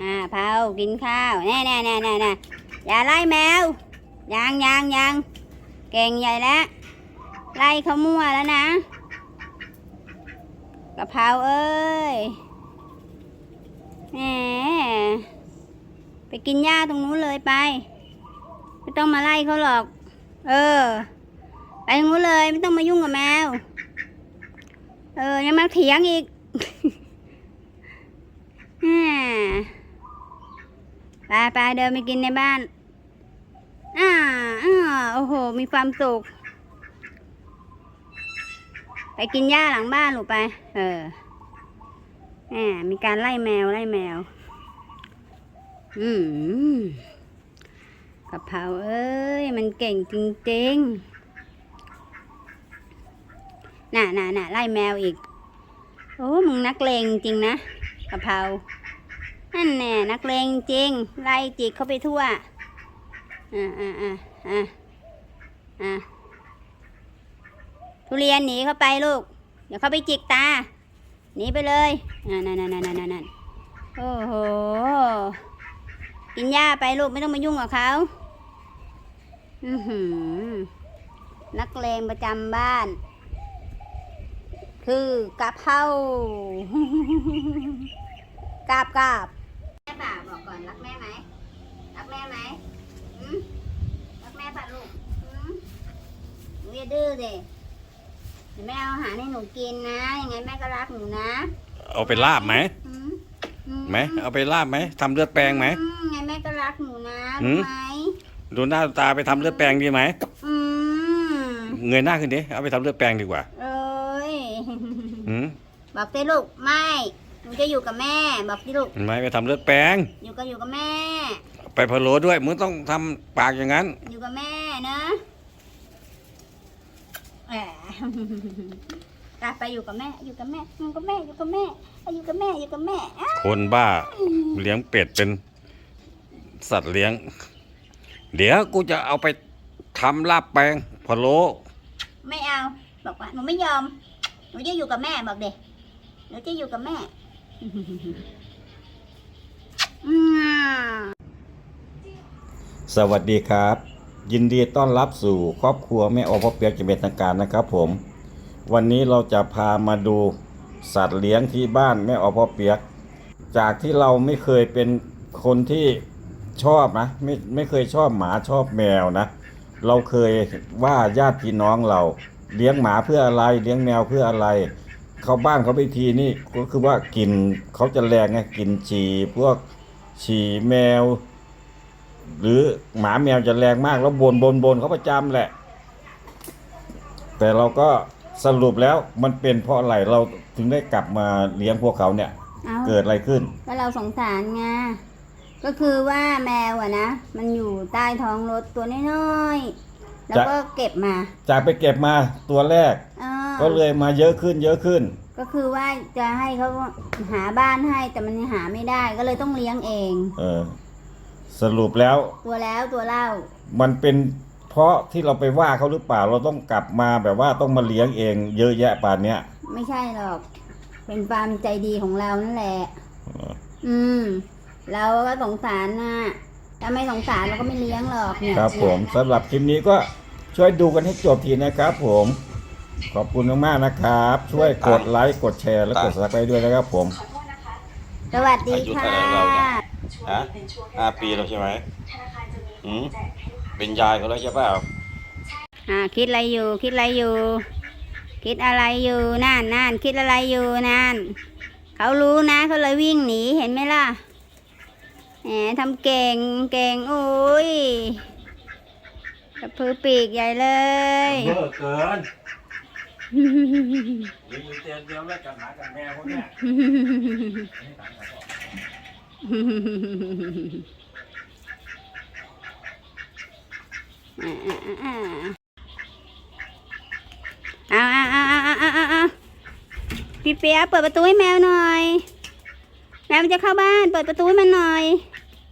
อ่าเผากินข้าวแน่แน่แน่แน่แน่อย่าไล่แมวยังยังยังเก่งใหญ่แล้วไล่เขามั่วแล้วนะกะเพราเอ้ยแหมไปกินหญ้าตรงนู้นเลยไป ไม่ต้องมาไล่เขาหรอก เออ ไปตรงนู้นเลยไม่ต้องมายุ่งกับแมว เออยังมาเถียงอีกแหม ไปไปเดินไปกินในบ้าน อ่าอ่าโอ้โห มีความสุข ไปกินหญ้าหลังบ้านหนูไป เออแหมมีการไล่แมวไล่แมว อืมกะเพราเอ้ย มันเก่งจริงๆ น่ะน่ะน่ะไล่แมวอีก โอ้ มึงนักเลงจริงนะกะเพรา นั่นแน่นักเลงจริง ไล่จิกเข้าไปทั่ว อ่าอ่าอ่าอ่าอ่าทุเรียนหนีเข้าไปลูก เดี๋ยวเขาไปจิกตา หนีไปเลยนั่นนั่นนั่นนั่นนั่นโอ้โห กินหญ้าไปลูกไม่ต้องมายุ่งกับเขาอือหือ นักเลงประจำบ้าน คือกะเพรากราบกราบ แม่ป่าบอกก่อนรักแม่ไหมรักแม่ไหมอืมรักแม่ป่ะลูกอืมหนูอย่าดื้อสิเดี๋ยวแม่เอาอาหารให้หนูกินนะยังไงแม่ก็รักหนูนะเอาไปลาบไหมอืมอืไหมเอาไปลาบไหมทำเลือดแปลงไหม อืมไงแม่ก็รักหนูนะหืรู้ม ไหมดูหน้าดูตาไปทำเลือดแปลงดีไหมอืมเงยหน้าขึ้นดิเอาไปทำเลือดแปลงดีกว่าเอ้ย หืมบอกสิลูกไม่ หนูจะอยู่กับแม่บอกสิลูกเห็นไหมไปทำเลือดแปลง อยู่ก็อยู่กับแม่ ไปพะโล้ด้วยมึงต้องทำปากอย่างนั้น อยู่กับแม่นะแหมกลับไปอยู่กับแม่ อยู่กับแม่อยู่กับแม่อยู่กับแม่อยู่กับแม่อยู่กับแม่อ้าวคนบ้าเลี้ยงเป็ดเป็นสัตว์เลี้ยง เดี๋ยวกูจะเอาไปทำลาบแปลงพะโล้ไม่เอา บอกว่าหนูไม่ยอมหนูจะอยู่กับแม่บอกเด็หนูจะอยู่กับแม่อืม สวัสดีครับ ยินดีต้อนรับสู่ครอบครัวแม่อพ่อเปียกจะเป็นทางการนะครับผม วันนี้เราจะพามาดูสัตว์เลี้ยงที่บ้านแม่อพ่อเปียก จากที่เราไม่เคยเป็นคนที่ชอบนะไม่ไม่เคยชอบหมาชอบแมวนะ เราเคยว่าญาติพี่น้องเรา เลี้ยงหมาเพื่ออะไรเลี้ยงแมวเพื่ออะไร เขาบ้านเขาไปทีนี่ก็คือว่ากลิ่นเขาจะแรงไงกลิ่นฉี่พวกฉี่แมว หรือหมาแมวจะแรงมากแล้วบนบนบนเขาประจำแหละ แต่เราก็สรุปแล้วมันเป็นเพราะอะไรเราถึงได้กลับมาเลี้ยงพวกเขาเนี่ย เอาเกิดอะไรขึ้น ก็เราสงสารไงก็คือว่าแมวอะนะ มันอยู่ใต้ท้องรถตัวน้อยๆแล้วจะก็เก็บมาจากไปเก็บมาตัวแรก เออ ก็เลยมาเยอะขึ้นเยอะขึ้น ก็คือว่าจะให้เขาหาบ้านให้แต่มันหาไม่ได้ก็เลยต้องเลี้ยงเอง เออ สรุปแล้ว ตัวแล้วตัวเล่า มันเป็นเพราะที่เราไปว่าเขาหรือเปล่าเราต้องกลับมาแบบว่าต้องมาเลี้ยงเอง เยอะแยะป่านเนี้ยไม่ใช่หรอก เป็นความใจดีของเรานั่นแหละเอออืม เราก็สงสารนะถ้าไม่สงสารเราก็ไม่เลี้ยงหรอกเนี่ยครับผมสำหรับคลิปนี้ก็ช่วยดูกันให้จบทีนะครับผม ขอบคุณมากๆนะครับ ช่วยกดไลค์กดแชร์และกดซับสไครต์ด้วยนะครับผม สวัสดีค่ะอายุเท่าไหร่เราเนี่ย ฮะห้าปีแล้วใช่ไหมอืมเป็นยายเขาแล้วใช่เปล่าอ่าคิดอะไรอยู่ คิดอะไรอยู่ คิดอะไรอยู่นั่นนั่นคิดอะไรอยู่นั่นเขารู้นะเขาเลยวิ่งหนีเห็นไหมล่ะแหมทำเก่งเก่งโอ้ยกระพือปีกใหญ่เลย เบอร์เกิน มีมือเตียนเดียวแล้วกับหมากับแมวพวกเนี้ยเอาเอาเอาเอาเอาเอาเอาพี่เปียเปิดประตูให้แมวหน่อย แมวมันจะเข้าบ้าน เปิดประตูให้มันหน่อย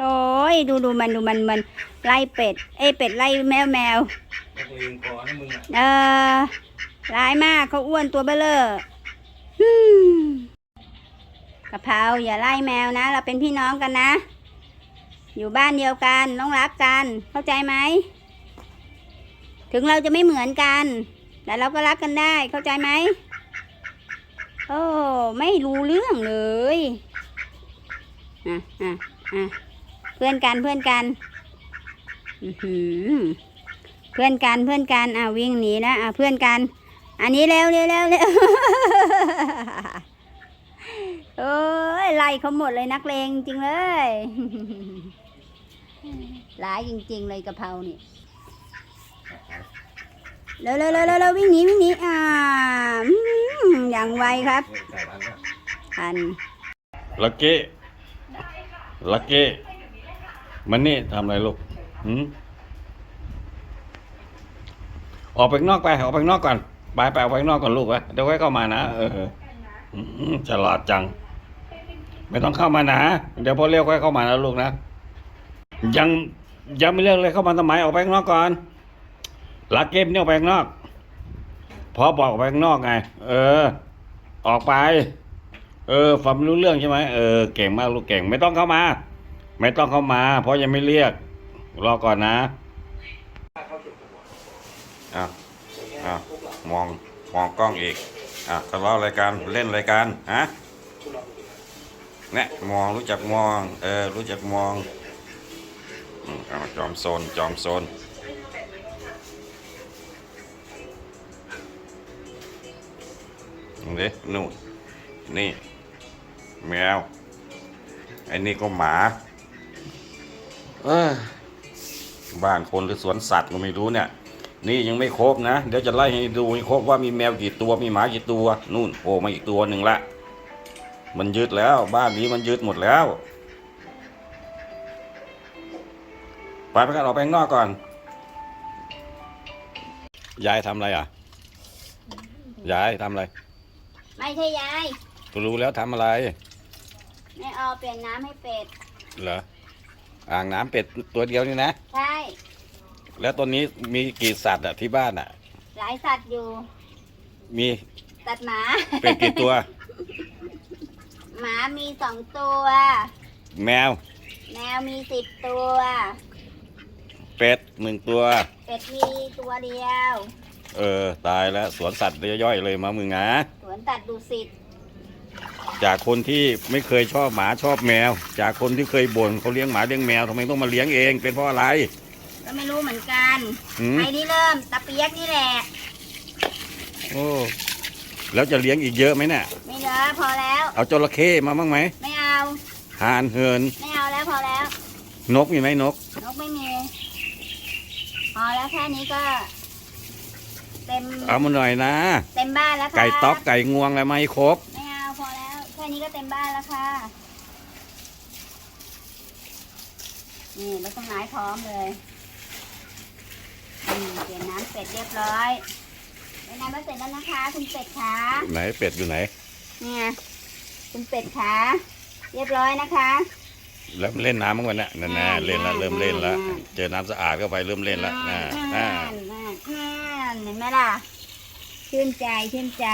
โอ้ยดูดูมันดูมันมันไล่เป็ด เอ้ยเป็ดไล่แมวแมว นักเลงคอนะมึงอะเออ ร้ายมากเขาอ้วนตัวเบ้อเลออืมกกะเพราอย่าไล่แมวนะ เราเป็นพี่น้องกันนะ อยู่บ้านเดียวกันต้องรักกัน เข้าใจไหม ถึงเราจะไม่เหมือนกัน แต่เราก็รักกันได้ เข้าใจไหมโอ้ไม่รู้เรื่องเลยอะอะอะเพื่อนกันเพื่อนกันเพื่อนกันเพื่อนกันอะวิ่งหนีนะอะเพื่อนกัน อันนี้เร็วเร็วเร็วเร็วโอ้ยไล่เขาหมดเลยนักเลงจริงเลยร้ายจริง ๆ เลยกะเพรานี่เร็วเร็วเร็วเร็วเร็ววิ่งหนีวิ่งหนีอ่าอย่างไวครับทันลักกี้ลักกี้มันนี่ทำอะไรลูกหืมออกไปนอกไป ออกไปนอกก่อน ไปไปออกไปข้างนอกก่อนลูกไปเดี๋ยวไว้เข้ามานะเออฉลาดจัง ไม่ต้องเข้ามานะ เดี๋ยวพอเรียกค่อยเข้ามานะลูกนะ ยังยังไม่เรียกเลยเข้ามาทำไมออกไปข้างนอกก่อนลักเกมเนี่ยออกไปข้างนอกพอบอกออกไปข้างนอกไง เออ ออกไป เออฟังไม่รู้เรื่องใช่ไหมเออเก่งมากลูกเก่ง ไม่ต้องเข้ามา ไม่ต้องเข้ามา เพราะยังไม่เรียก รอก่อนนะอะอะ มองมองกล้องอีกอะทะเลาะอะไรกันเล่นอะไรกันฮะเนี่ยมองรู้จักมอง เออ รู้จักมองอืมเอาจอมโซน จอมโซนนี่นู่นนี่ แมวไอ้นี่ก็หมา เอ้ยบ้านคนหรือสวนสัตว์ก็ไม่รู้เนี่ย นี่ยังไม่ครบนะ เดี๋ยวจะไล่ให้ดูให้ครบว่ามีแมวกี่ตัวมีหมากี่ตัว นู่นโผล่มาอีกตัวหนึ่งละมันยึดแล้วบ้านนี้มันยึดหมดแล้วไปไปกันออกไปข้างนอกก่อนยายทำอะไรอะยายทำอะไร ไม่ใช่ยายก็รู้แล้วทำอะไรแม่เอาเปลี่ยนน้ำให้เป็ดเหรออ่างน้ำเป็ดตัวเดียวนี่นะ ใช่ แล้วตอนนี้มีกี่สัตว์อะที่บ้านอะหลายสัตว์อยู่มีตัดหมา เป็ดกี่ตัว หมามีสองตัว แมว แมวมีสิบตัว เป็ดหนึ่งตัว เป็ดมีตัวเดียว เออ ตายแล้วสวนสัตว์ย่อยๆเลยมามึงนะสวนตัดดุสิตจากคนที่ไม่เคยชอบหมาชอบแมว จากคนที่เคยบ่นเขาเลี้ยงหมาเลี้ยงแมวทำไมต้องมาเลี้ยงเอง เป็นเพราะอะไร ก็ไม่รู้เหมือนกันหืมใครที่เริ่มตะเปียกนี่แหละ โอ้แล้วจะเลี้ยงอีกเยอะไหมเนี่ยไม่เหลือพอแล้ว เอาจระเข้มาบ้างไหมไม่เอา ห่านเหิน ไม่เอาแล้วพอแล้ว นกมีไหมนก นกไม่มี พอแล้วแค่นี้ก็ เต็มเอามาหน่อยนะ เต็มบ้านแล้วค่ะไก่ต๊อกไก่งวงอะไรมาให้ครบ ไม่เอาพอแล้ว แค่นี้ก็เต็มบ้านแล้วค่ะ นี่แล้วต้นไม้พร้อมเลยอืม เปลี่ยนน้ำเสร็จเรียบร้อยเปลี่ยนน้ำมาเสร็จแล้วนะคะ คุณเป็ดขาไหนเป็ดอยู่ไหน เนี่ย คุณเป็ดขาเรียบร้อยนะคะแล้วเล่นน้ำมั้งวันเนี้ยนั่นนะเล่นแล้วเริ่มเล่นแล้วเจอน้ำสะอาดเข้าไปเริ่มเล่นแล้วน่านั่น่านนั่นนั่นเห็นไหมล่ะชื่นใจชื่นใจ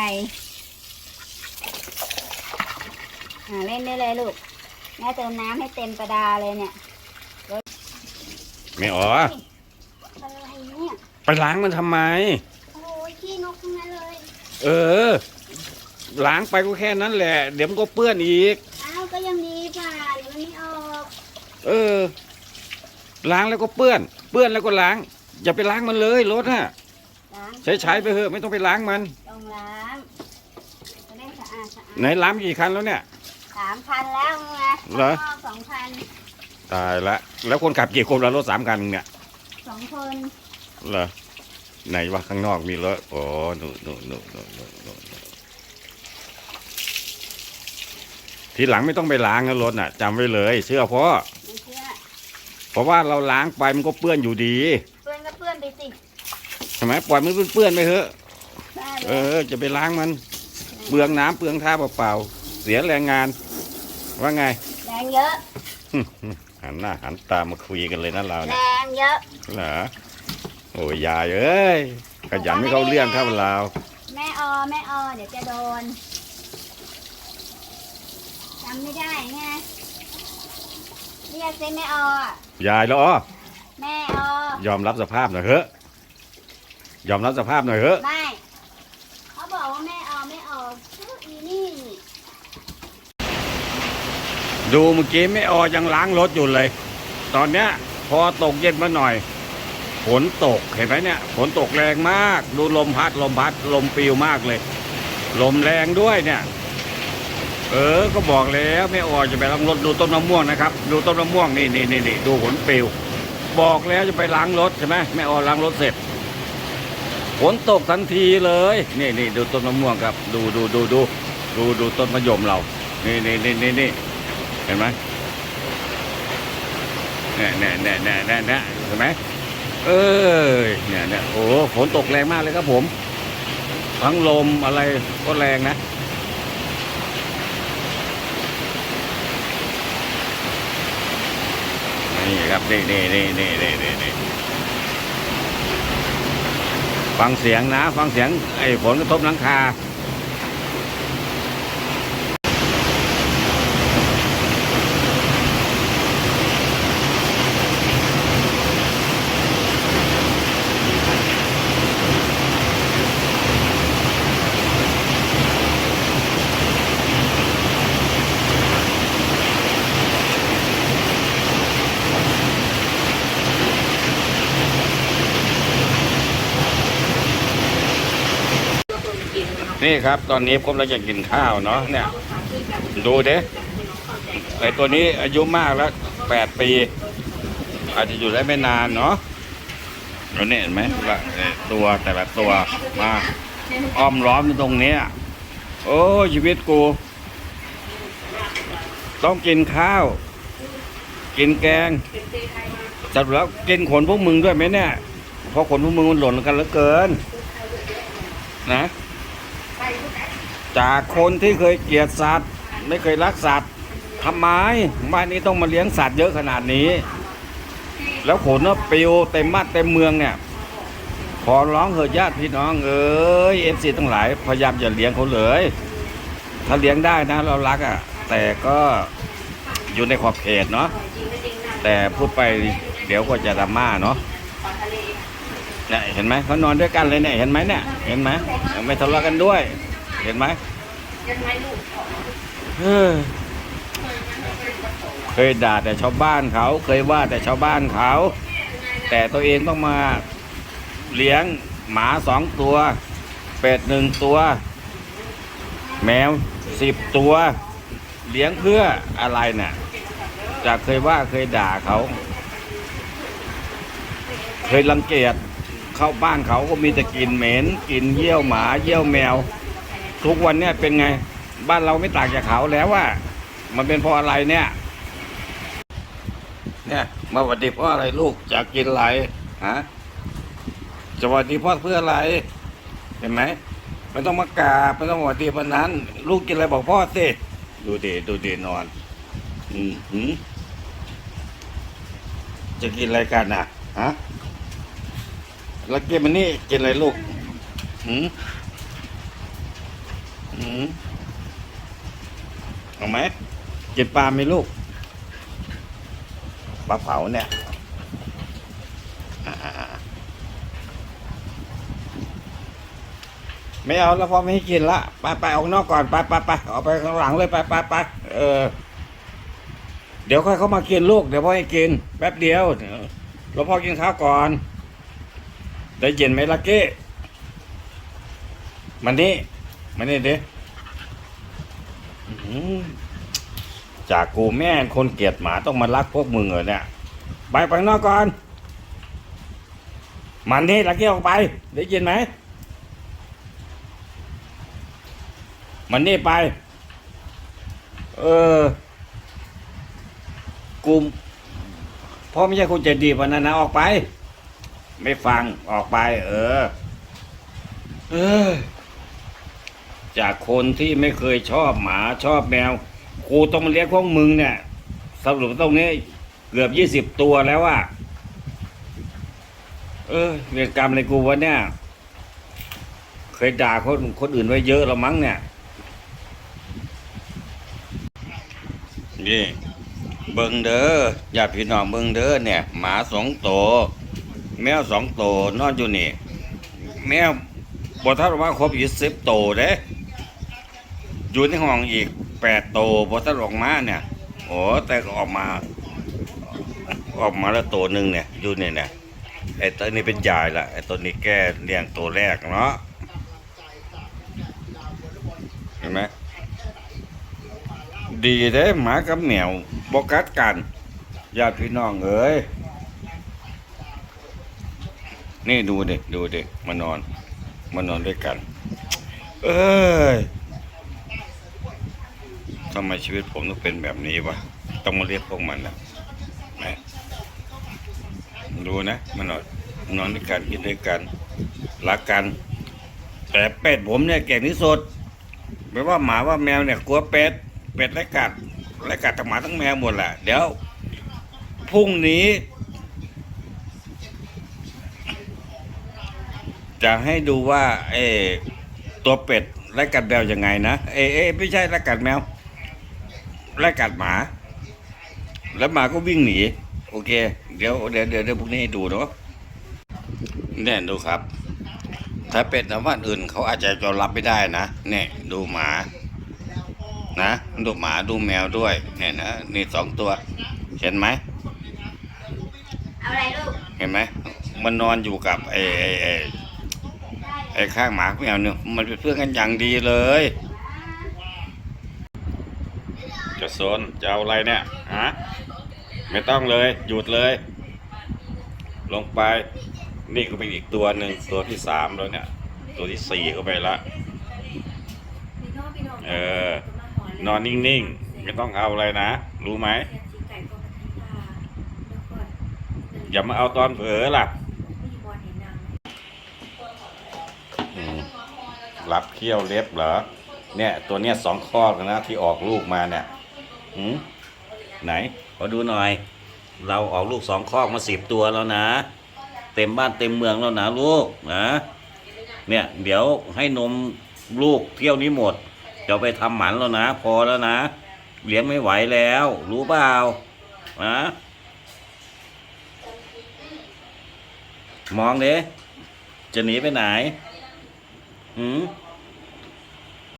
อ่าเล่นได้เลยลูกแม่เติมน้ำให้เต็มกระดาเลยเนี่ยไม่อ๋อ อะไรเนี่ย ไป ล้างมันทำไม โอ้ยขี้นกทั้งนั้นเลยเออ ล้างไปก็แค่นั้นแหละ เดี๋ยวมันก็เปื้อนอีก อ้าวก็ยังดีป่ะเดี๋ยวมันไม่ออกเออ ล้างแล้วก็เปื้อน เปื้อนแล้วก็ล้าง อย่าไปล้างมันเลยรถน่ะ ล้างใช้ใช้ไปเถอะไม่ต้องไปล้างมัน ต้องล้างจะได้สะอาดสะอาดไหนล้างกี่คันแล้วเนี่ย สามพันแล้วไงเหรอ สองพันตายละ แล้วคนขับกี่คนแล้วรถสามคันเนี่ยสองคน เหรอไหนวะข้างนอกมีรถโอ้หนูหนูหนูหนูหนูหนูหนูทีหลังไม่ต้องไปล้างนะรถน่ะจำไว้เลยเชื่อพ่อไม่เชื่อเพราะว่าเราล้างไปมันก็เปื้อนอยู่ดีเพื่อนก็เพื่อนไปสิใช่ไหมปล่อยมันเปื้อนๆไปเถอะ ได้เอเลยอจะไปล้างมัน เปลืองน้ำเปลืองท่าเปล่าๆเสียแรงงาน ว่าไง แรงเยอะ หันหน้าหันตามาคุยกันเลยนะเราแรเนี่ยงเยอะ เหรอโอ้ยยายเอ้ยขยันไม่เข้าเรื่องเข้าราวแม่ออแม่ออเดี๋ยวจะโดนใช่ำไม่ได้ไงเรียกเซแม่อออะยายแล้วอ้อแม่ออยอมรับสภาพหน่อยเถอะยอมรับสภาพหน่อยเถอะไม่เขาบอกว่าแม่ออไม่ออกชื่ออีนี่ดูเมื่อกี้ไม่ออยังล้างรถอยู่เลย ตอนเนี้ยพอตกเย็นมาหน่อย ฝนตกเห็นไหมเนี่ยฝนตกแรงมาก ดูลมพัดลมพัดลมปิวมากเลย ลมแรงด้วยเนี่ย เออก็บอกแล้วไม่ออจะไปล้างรถดูต้นมะม่วงนะครับดูต้นมะม่วงนี่นี่นี่นดูฝนปิว บอกแล้วจะไปล้างรถใช่ไหมแม่ออล้างรถเสร็จฝนตกทันทีเลยนี่นี่ดูต้นมะม่วงครับ ดูดูดูดูดูดูต้นมะยมเรา นี่นี่นี่นี่นี่เห็นไหมเนี่ยเนี่ยเนี่ยเนี่ยเนี่ยเห็นไหม เออเนี่ยเนี่ยโอ้โหฝนตกแรงมากเลยครับผมทั้งลมอะไรก็แรงนะ นี่ครับนี่นี่นี่นี่นี่นี่นี่ฟังเสียงนะ ฟังเสียงไอ้ฝนกระทบหลังคา นี่ครับ ตอนนี้ผมเราจะกินข้าวเนาะเนี่ย ดูเด้ไอตัวนี้อายุมากแล้วแปดปี อาจจะอยู่ได้ไม่นานเนาะแล้วเนี่ยเห็นไหมตัวแต่ละตัวมาอ้อมล้อมอยู่ตรงนี้โอ้ชีวิตกู ต้องกินข้าว กินแกงจัดแล้วกินขนพวกมึงด้วยไหมเนี่ยเพราะขนพวกมึงมันหล่นกันเหลือเกิน นะ จากคนที่เคยเกลียดสัตว์ ไม่เคยรักสัตว์ทำไมบ้านนี้ต้องมาเลี้ยงสัตว์เยอะขนาดนี้ แล้วขนน่ะปลิวเต็มมัดเต็มเมืองเนี่ย ขอร้องเถอะญาติพี่น้องเอ้ยเอฟซีทั้งหลายพยายามอย่าเลี้ยงเขาเลย ถ้าเลี้ยงได้นะ เรารักอะ แต่ก็อยู่ในขอบเขตเนาะแต่พูดไปเดี๋ยวก็จะดราม่าเนาะ เนี่ยเห็นไหมเขานอนด้วยกันเลยเนี่ยเห็นไหมเนี่ยเห็นไหมไม่ทะเลาะกันด้วย เห็นไหมเฮ้ยเคยด่าแต่ชาวบ้านเขาเคยว่าแต่ชาวบ้านเขา แต่ตัวเองต้องมาเลี้ยงหมาสองตัว เป็ดหนึ่งตัว แมวสิบตัว เลี้ยงเพื่ออะไรน่ะจากเคยว่าเคยด่าเขา เคยรังเกียจ เข้าบ้านเขาก็มีแต่กลินเหม็นกลินเยี่ยวหมาเยี่ยวแมว ทุกวันเนี่ยเป็นไง บ้านเราไม่ต่างจากเขาแล้วว่า มันเป็นเพราะอะไรเนี่ย เนี่ยมาสวัสดีเพราะอะไรลูกอยากกินอะไรฮะจะสวัสดีพ่อเพื่ออะไร เห็นไหมไม่ต้องมากราบไม่ต้องสวัสดีพนนั้น ลูกกินอะไรบอกพ่อสิดูดีดูดีนอนอืมหืมจะกินอะไรกันน่ะฮะ ล้วกินมันนี่กินอะไรลูกหืมหืมเอาไหมกินปลาไหมลูกปลาเผาเนี่ยไม่เอาแล้วพ่อไม่ให้กินละไปไปออกนอกก่อนไปไปไปออกไปข้างหลังเลยไปไปไปเออ เดี๋ยวค่อยเขามากินลูกเดี๋ยวพ่อให้กินแป๊บเดียวเดี๋ยวเราพ่อกินข้าวก่อน ได้ยินไหมลักกี้มันนี่มันนี่ดิอื้อหือจากกูแม่คนเกลียดหมาต้องมารักพวกมึงเหรอเนี่ย ไปไปข้างนอกก่อน มันนี่ลักกี้ออกไป ได้ยินไหม มันนี่ไป เออ กูพ่อไม่ใช่คนใจดีวันนั้นนะออกไป ไม่ฟังออกไป เออ เออ จากคนที่ไม่เคยชอบหมาชอบแมว กูต้องมาเลี้ยงพวกมึงเนี่ยสรุปตรงนี้เกือบยี่สิบตัวแล้วอะเออเวรกรรมอะไรกูวะเนี่ย เคยด่าคนคนอื่นไว้เยอะแล้วมั้งเนี่ย นี่ เบิงเด้อญาติพี่น้องเบิงเด้อเนี่ย หมาสองโตว แมวสองโตวนอนอยู่นี่ แมวบทัดว่าครบยี่สิบโตวเด้อยู่ในห้องอีกแปดโตวบทัดออกมาเนี่ยโอ้แต่ก็ออกมา ออกมาแล้วตัวหนึ่งเนี่ยอยู่เนี่ยเนี่ยไอ้ตัวนี้เป็นยายละไอ้ตัวนี้แก้เลี้ยงตัวแรกเนาะเห็นไหมดีเด้หมากับแมวบกัดกันญาติพี่น้องเอ้ย นี่ดูเดิดูเดิมานอน มานอนด้วยกัน เอ้ยทำไมชีวิตผมต้องเป็นแบบนี้วะต้องมาเรียกพวกมันนะแหมดูนะมันนอนนอนด้วยกันกินด้วยกันรักกัน แต่เป็ดผมเนี่ยเก่งที่สุดไม่ว่าหมาว่าแมวเนี่ยกลัวเป็ด เป็ดไล่กัดไล่กัดทั้งหมาทั้งแมวหมดแหละเดี๋ยวพรุ่งนี้ จะให้ดูว่าเออตัวเป็ดไล่กัดแมวยังไงนะเอยเอยไม่ใช่ไล่กัดแมวไล่กัดหมา แล้วหมาก็วิ่งหนีโอเค เดี๋ยวเดี๋ยวเดี๋ยวเดี๋ยวพวกนี้ให้ดูเนาะเนี่ยดูครับ ถ้าเป็ดนะว่านอื่นเขาอาจจะยอมรับไม่ได้นะเนี่ยดูหมานะดูหมาดูแมวด้วยเนี่ยนะนี่สองตัวเห็นไหมเอาอะไรลูกเห็นไหมมันนอนอยู่กับไอ้ไอ้ไอ้ไอ้ข้างหมาแมวเนี่ยมันเป็นเพื่อนกันอย่างดีเลยจะโซนจะเอาอะไรเนี่ยฮะไม่ต้องเลย หยุดเลย ลงไป นี่ก็เป็นอีกตัวหนึ่งตัวที่สามแล้วเนี่ย ตัวที่สี่เข้าไปละเออนอนนิ่งๆ ไม่ต้องเอาอะไรนะ รู้ไหม อย่ามาเอาตอนเผลอล่ะ รับเขี้ยวเล็บเหรอ เนี่ยตัวเนี้ยสองข้อนะที่ออกลูกมาเนี่ยหืมไหนขอดูหน่อย เราออกลูกสองข้อมาสิบตัวแล้วนะ เต็มบ้านเต็มเมืองแล้วนะลูกนะเนี่ยเดี๋ยวให้นมลูกเที่ยวนี้หมดจะไปทำหมันแล้วนะ พอแล้วนะเลี้ยงไม่ไหวแล้ว รู้เปล่านะมองเด้จะหนีไปไหน หืม